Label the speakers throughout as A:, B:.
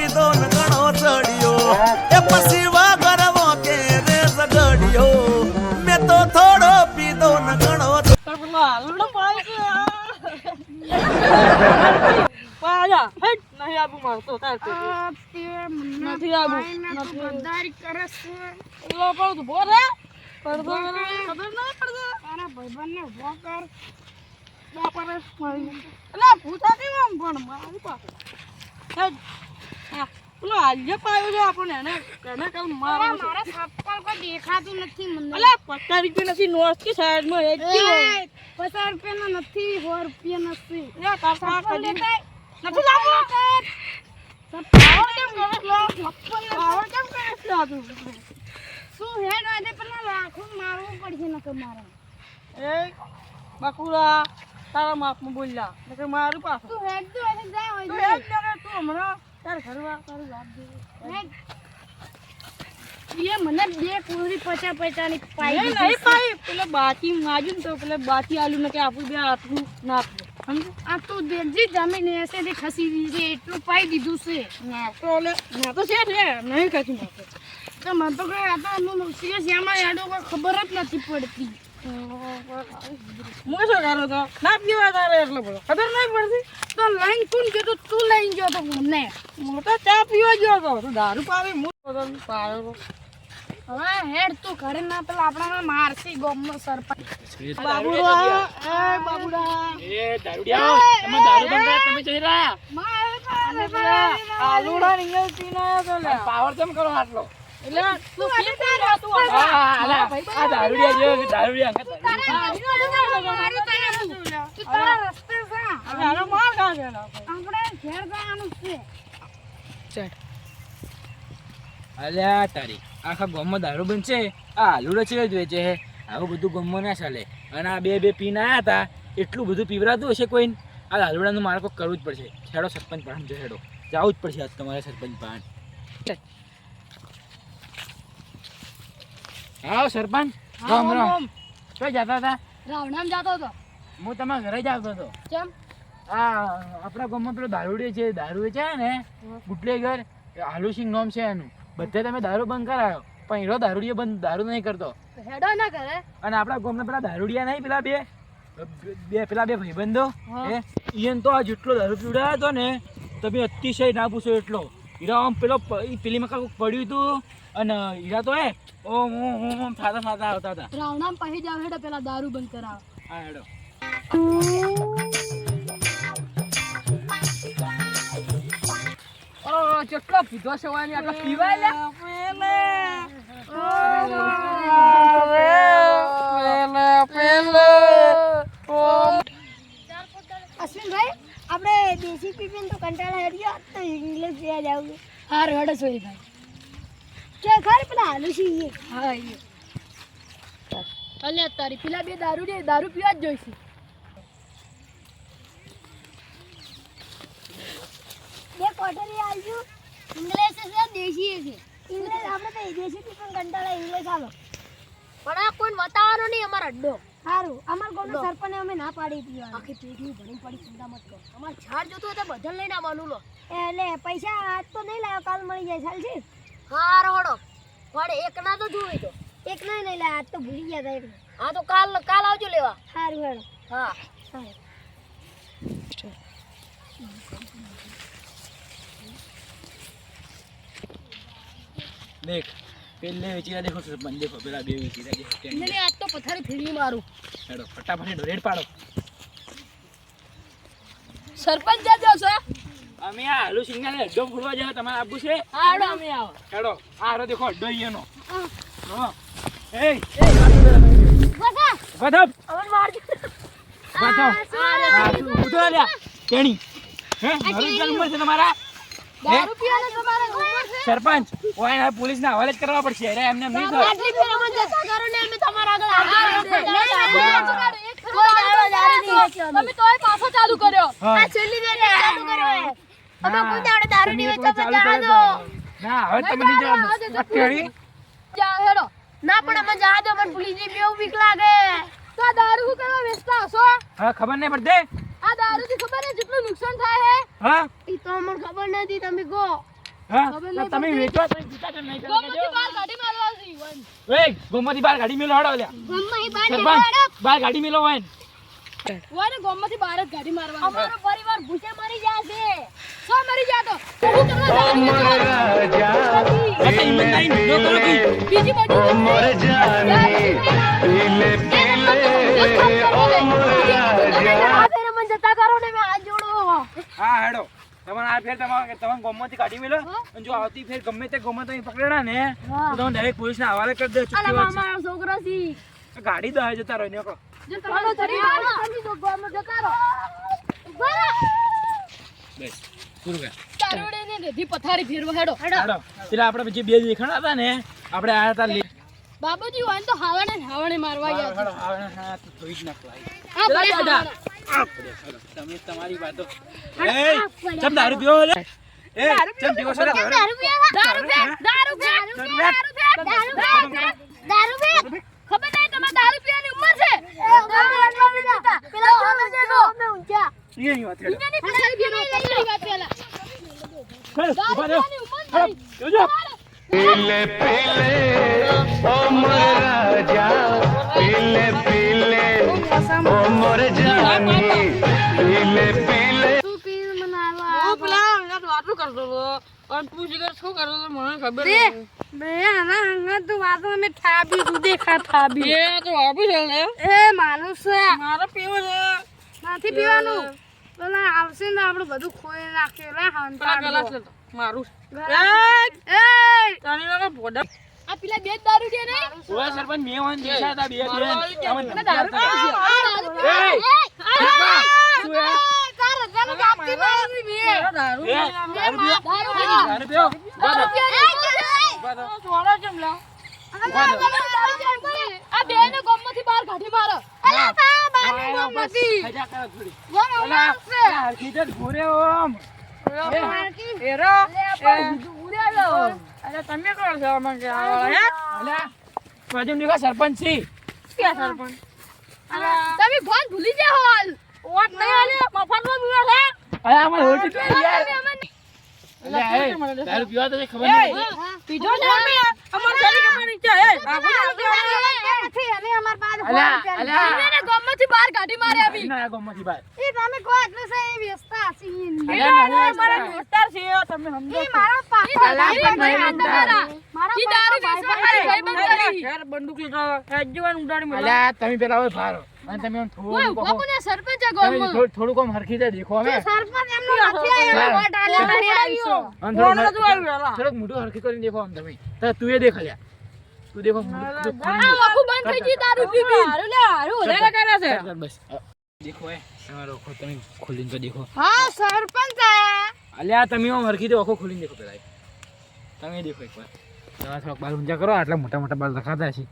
A: પીધો ને ઘણો ચડ્યો. એ પછી વાગરવો કે રે ઝઘડ્યો મે તો થોડો પીધો ને ઘણો
B: તાર પેલો હાલડો પાયા હેટ નહીં આબુ મારતો તાર તો
C: આ તે મને
B: નથી આબુ, નથી.
C: ગદ્દારી કરે છે.
B: પેલો પણ મારી પાસે પેલો હાલ્ય પાયો છે આપણને એને મારો
C: મારા સપ્પલ કોઈ દેખાતું નથી મને.
B: અલે પચાસ રૂપિયા નથી નોટ કે સાઈડમાં એક
C: એ, પચાસ રૂપિયાના નથી સો રૂપિયા નથી.
B: લાવો
C: સપ્પલ કેમ કરે?
B: તું
C: શું હેડ વાજે પેલા લાખો મારવું પડશે નકર મારે?
B: એ બકુરા તારા માપમાં બોલ્યા. નકર મારું પાછું.
C: તું હેડ તો જા
B: તું હમણાં. તારે ઘરે વાર તારી વાત દે.
C: હેડ. એ મને બે પૂરી પચા પચાની પાઈ
B: નહીં પાઈ પેલે બાટી માજુ તો પેલે બાટી આલુ ને કે આપણું બે હાથનું નાખજો સમજો
C: આ તું દેખજી જમીન એસેથી ખસી દીધી એટલું પાઈ દીધું છે.
B: ના તો છે ને નહીં
C: તો મને તો કઈ આ તો સિરિયસ એમાં કોઈ ખબર જ નથી પડતી.
B: હું શું કરો તો. ના પીવા તારે એટલો બધો ખબર નહીં પડતી?
C: તો લાઈન કોણ કીધું તું લઈને ગયો તો મને.
B: હું તો ચા પીવા ગયો હતો તો દારૂ પાવે હું તો પાયો
C: હવે હેડ તું ઘરે ના પેલા આપણા મારસી ગોમનો સરપંચ.
B: બાબુડા એ બાબુડા.
D: એ દારૂડિયા તમે દારૂ બંધ તમે જઈ રહ્યા?
C: મારે
B: આલુડા ને પીના પીને તો
D: પાવર કેમ કરો આટલો? અલ્યા તારી આખા ગામમાં દારૂ બનશે? આ આલુડા છે જ વેચે હે આવું બધું ગામમાં ના ચાલે. અને આ બે બે પીને આયા હતા. એટલું બધું પીવરાતું હશે કોઈ આ લાલુડાનું મારે કોઈ કરવું જ પડશે. ખેડો સરપંચ પાણ જો હેડો. જવું જ પડશે આજ તમારે સરપંચ પાણ હા સરપંચ. રામ રામ. કઈ જતા હતા?
C: રાવણામ જતો હતો.
D: હું તમારા ઘરે જ આવતો હતો.
C: કેમ?
D: આ આપણા ગામમાં પેલો દારૂડી છે દારૂ છે ને બુટલેગર આલુસિંગ નોમ છે એનું. બધે તમે દારૂ બંધ કરાયો. પણ દારૂડિયો બંધ દારૂ નહીં કરતો.
C: હેડો ના કરે
D: અને આપણા ગામના પેલા દારૂડિયા નહીં પેલા બે બે પેલા બે ભાઈબંધો ઈયન તો આ જેટલો દારૂ પીવડાયો હતો ને તમે અતિશય ના પૂછો એટલો. હીરા આમ પેલો પ- ઈ પેલી મકા પડ્યું હતું અને હીરા તો એ ઓમ ઓમ ઓમ ઓમ થાતા થાતા આવતા હતા.
C: રાવણામ પછી જાવ હેડો પેલા દારૂ બંધ કરાવ.
D: હા હેડો.
B: ઓ, કેટલો પીધો છે વાલી, આટલો પીવાય લે? પેલે. પેલે, પેલે.
C: અશ્વિનભાઈ આપણે દેશી પીપીને તો કંટાળા હેડ્યો તો ઇંગ્લિશ યાદ આવ્યું હા રડો સોરી ભાઈ કે ખર પેલા હાલું છીએ હા એ અલ્યા તારી પેલા બે દારૂ ને દારૂ પીવા જ જોઈશું બે કોટરી આલજો ઇંગ્લિશ છે દેશી છે. ઇંગ્લિશ આપણે તો દેશી પણ કંટાળા ઇંગ્લિશ આલો પણ આ કોઈ બતાવવાનો નહીં અમાર અડ્ડો સારું અમાર ગામનો સરપંચ અમે ના પાડી પીવા આખી પેઢી ભણી પડી ચિંતા મત કરો અમાર ઝાડ જોતું હોય તો બધા લઈને આવવાનું લો. એટલે પૈસા આજ તો નહીં લાવ્યો કાલ મળી જાય ચાલ છે. હા રોડો પણ એક ના તો જોઈ તો. એક ના નહીં લાવ્યા આજ તો ભૂલી ગયા હતા એટલે હા તો કાલ કાલ આવજો લેવા. સારું હેડો હા. સારું
D: દેખ પેલે વેચીરા દેખો સરપંચ દેખો પેલા બે વેચીરા દેખો
C: નહીં આજ તો પથારી ફેરવી મારું.
D: હેડો ફટાફટ હેડો રેડ પાડો.
C: સરપંચ જાજો છો?
D: અમે આ આલુ સિંગલ અડ્ડો ફોડવા જાવ તમારે આપવું છે.
C: હા અમે આવો.
D: હેડો આ હારો દેખો અડ્ડો અહીંયાનો હા. એ
C: બસા
D: વધો
C: અમન મારજો
D: વધપ આ તું ઉધો લ્યા. તેણી. હે? મારું ચાલ છે તમારા? સરપંચ ઓય ના પોલીસ ના હવાલે જ કરવા પડશે. અરે એમને એમ નહીં થાય.
C: આટલી ફેર અમને જતા કરો ને અમે તમારા આગળ તમે તોય પાછો ચાલુ કર્યો. આ છેલ્લી ફેર ચાલુ કર્યો અમે કોઈ દાડે દારૂ નહીં.
D: ના હવે તમે
C: જા હેડો. ના પણ અમે જા દો મને પોલીસની બેવ બીક લાગે. તો દારૂ કરવા વેચતા હશો?
D: હા ખબર નહીં પડતી.
C: આ દારૂ થી ખબર છે જેટલું નુકસાન થાય હે?
D: હા?
C: ઈ તો અમને ખબર નથી તમે કહો
D: હા? તમે વેચવા તો પીતા કેમ નહીં
C: ગોમતી બહાર કાઢી મારવા છે ઈવન.
D: ઓય ગોમતી બાર ગાડી મેલો હડો લ્યા.
E: મમ્મા બાર
D: ગાડી મેલો હોય ને.
C: ગોમતી બહાર જ ગાડી મારવા
E: અમારો પરિવાર ભૂસે મરી જશે
C: સો મરી જાતો હું તમને
D: જો
C: બીજી બાજુ
D: હા તમારે આ ફેર તમારે તમે ગોમતી કાઢી મેલો અને જો આવતી ફેર ગમે તે ગોમાં તમે પકડેલા ને તો તમે ડાયરેક્ટ પોલીસને હવાલે કરી દે વાત
E: મારો છોકરો
D: સી ગાડી દહાય જતા રહો નીકળો
E: જો તમારો ધરી આવો તમે તો ગામમાં જતા રહો બરા
D: બસ પૂરું કર
C: દારૂડે ને રેધી પથારી ફેરવા હેડો
D: હેડો એટલે આપણે જે બે દેખાણા હતા ને આપણે આયા હતા
C: બાબુજી હોય તો હાવણે હાવણે મારવા ગયા
D: હાવણે હા તો જ નકલાઈ
C: આ. હાવણે.
D: તમે તમારી વાતો એ ચમ દારૂ પીવો લે એ ચમ પીવો છો દારૂ
E: દારૂ
C: દારૂ દારૂ
E: દારૂ દારૂ
C: ખબર નહીં તમારે દારૂ પીવાની ઉંમર છે
E: પેલા કોણ છે તો અમે ઊંચા
D: ઈની વાત
C: કરી દારૂ પીવાની વાત
D: પેલા
C: ખરે
D: ઊભા રહો
C: ખરે
D: જોજો
C: પેલે પેલે અને તું જીગર શું કરતો તો મને ખબર નહીં.
E: બે આના હંગા તું વાતો અમે થાબી તું દેખા થાબી.
C: એ તો વાપી છે ને.
E: એ માનું છે.
C: મારો પીવો છે.
E: નથી પીવાનું? પેલા આવશે ને આપણું બધું ખોઈ નાખેલા
C: પેલા ગલાસ લેતો. મારું
E: એ!
C: તારી વાળા ભોડા. આ પેલા બે દારૂ છે નહીં?
D: ઓય સરપંચ મેં વાન દેખા હતા બે બે.
C: મારવા
D: તમને
C: એટલે દારૂ છે.
D: એ?
E: તાર કાપતી નહીં
C: દારૂ
D: એ
C: પીવું છે.
D: દારૂ પીવો
C: દારૂ પીવું.
D: દારૂ પીવો ઊભા
C: દારૂ
D: થો.
C: પીવું.
D: ઊભા થો.
C: સોડા કેમ લાવ? આ બે ને ગમમાંથી બહાર કાઢી મારો.
E: અલા તા
D: હા,
E: બાની
D: એનો
E: ગમ
D: બસ.
E: નથી
D: ખજા કરો
E: છે
C: તમે
D: સરપંચ છી.
C: સરપંચ? તમે ફોન ભૂલી જાઓ હાલ. ઓટ નહીં આલે મફતમાં પીવા છે.
D: અરે અમાર હોટી તો યાર. એ, દારૂ પીવા તો ખબર નહીં.
C: પીધો છે અમાર ચાલી કમાની છે એ
E: નથી. અમે અમાર પાસે
D: અલા,
E: ફોન ચાલુ.
D: અલા.
C: એને ગમમાંથી બહાર કાઢી મારે આવી.
D: ના, આ બહાર.
E: ઈ તમે કહો એટલું છે એ વ્યસ્તા છીએ
D: અલા, ના, ના,
C: મારા દોસ્તાર છે તમે સમજો
E: ઈ મારો પાપા
C: ભાઈ.
E: મારો
C: ઈ દારૂ વેચવા મારે ભાઈબંધ કરી
B: યાર બંદૂક લીધો રાજ્યવાન ઉડાડી મળ્યો
D: અલા, તમે પેલા હવે ફારો. અને તમે થોડું.
C: બાપુને સરપંચ
D: તમે થોડું- થોડુંક આમ હરખી દે દેખો અમે.
E: સરપંચ એમનો નથી આવ્યો વોટ આલે ઘરે આવ્યો.
D: આમ
B: કોણ
D: થોડુંક
B: આવ્યો?
D: થોડુંક મોઢું હરખી કરીને દેખો આમ તમે. તો તું એ દેખ લ્યા. તું દેખો
C: આ આખું બંધ થઈ ગઈ દારૂ પી પી
B: હારું લે હારું. વધારે કરે છે.
D: બસ. દેખો એ. તમારો આખો તમે ખોલીને તો દેખો.
E: હા સરપંચ. આયા
D: અલ્યા તમે આમ હરખી દે ઓખો ખોલીને દેખો પેલા તમે દેખો એકવાર. તમારા થોડોક બાલ ઊંચા કરો આટલા મોટા મોટા બાલ રખાતા છે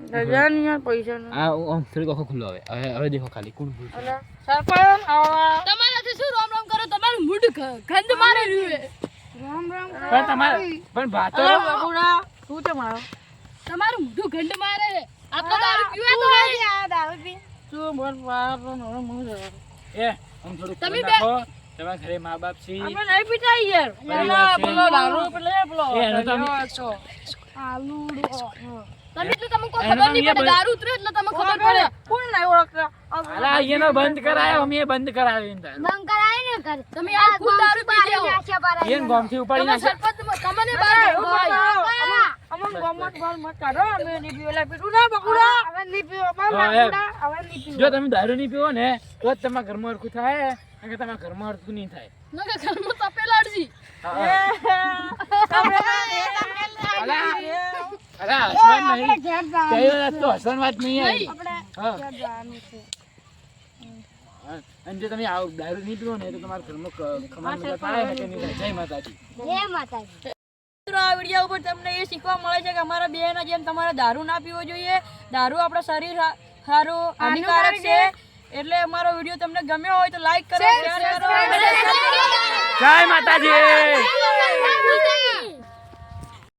B: રજા નહીં યાર પૈસા નહીં
D: આ આમ થોડીક આખો ખુલ્લો હવે હવે હવે દેખો ખાલી કોણ ભૂલ છે?
B: સરપંચ આવા.
C: તમારાથી શું રામ રામ કરો? તમારું મૂડ ગ- ગંધ મારે રહ્યું છે.
E: રામ રામ
D: પણ તમારે પણ ભાતો
B: અરે બાપુડા તું છે મારો?
C: તમારું મોઢું ગંધ મારે છે. આટલો દારૂ પીવે તો
E: તું દારૂ પી
B: તું બોલ પાર તો નરો
D: એ આમ થોડુંક
C: તમે બે-
D: તમારા ઘરે મા બાપ છે.
B: નહીં પીતા યાર. દારૂ પેલો એ
C: તમે એટલે તમને કોઈ ખબર નહીં પડે દારૂ ઉતરે એટલે તમને ખબર પડે
B: કોણ નહીં ઓળખતા
D: અલા એનો બંધ કરાયો અમે બંધ કરાયો એને
E: બંધ કરાય ને કર
C: તમે આ ખુદ દારૂ પી જાઓ
D: એને ગામથી ઉપાડી
C: તમે સરપંચ તમને બહાર કાઢો.
B: અમન ગમત બાર મત કાઢો અમે નહીં પીવેલા પીટું ના બકુડા
E: હવે નહીં પીવો હવે
D: જો તમે દારૂ ને તો જ તમારા ઘરમાં હરખું થાય કે તમારા ઘરમાં હરખું નહીં થાય
C: નકર ઘરમાં.
D: અલા અલા નહીં. કઈ વાત તો નહીં આવી. હા. હા. અને જો તમે આવું દારૂ નહીં પીવો ને તો તમારા ઘરમાં ખમાન મજા થાય ને કે જય માતાજી.
E: જય માતાજી.
B: મિત્રો આ વીડિયો ઉપર તમને એ શીખવા મળે છે કે અમારા બેના જેમ તમારે દારૂ ના પીવો જોઈએ દારૂ આપણા શરીર સારું હાનિકારક છે. એટલે અમારો વીડિયો તમને ગમ્યો હોય તો લાઈક કરો શેર કરો
D: જય માતાજી.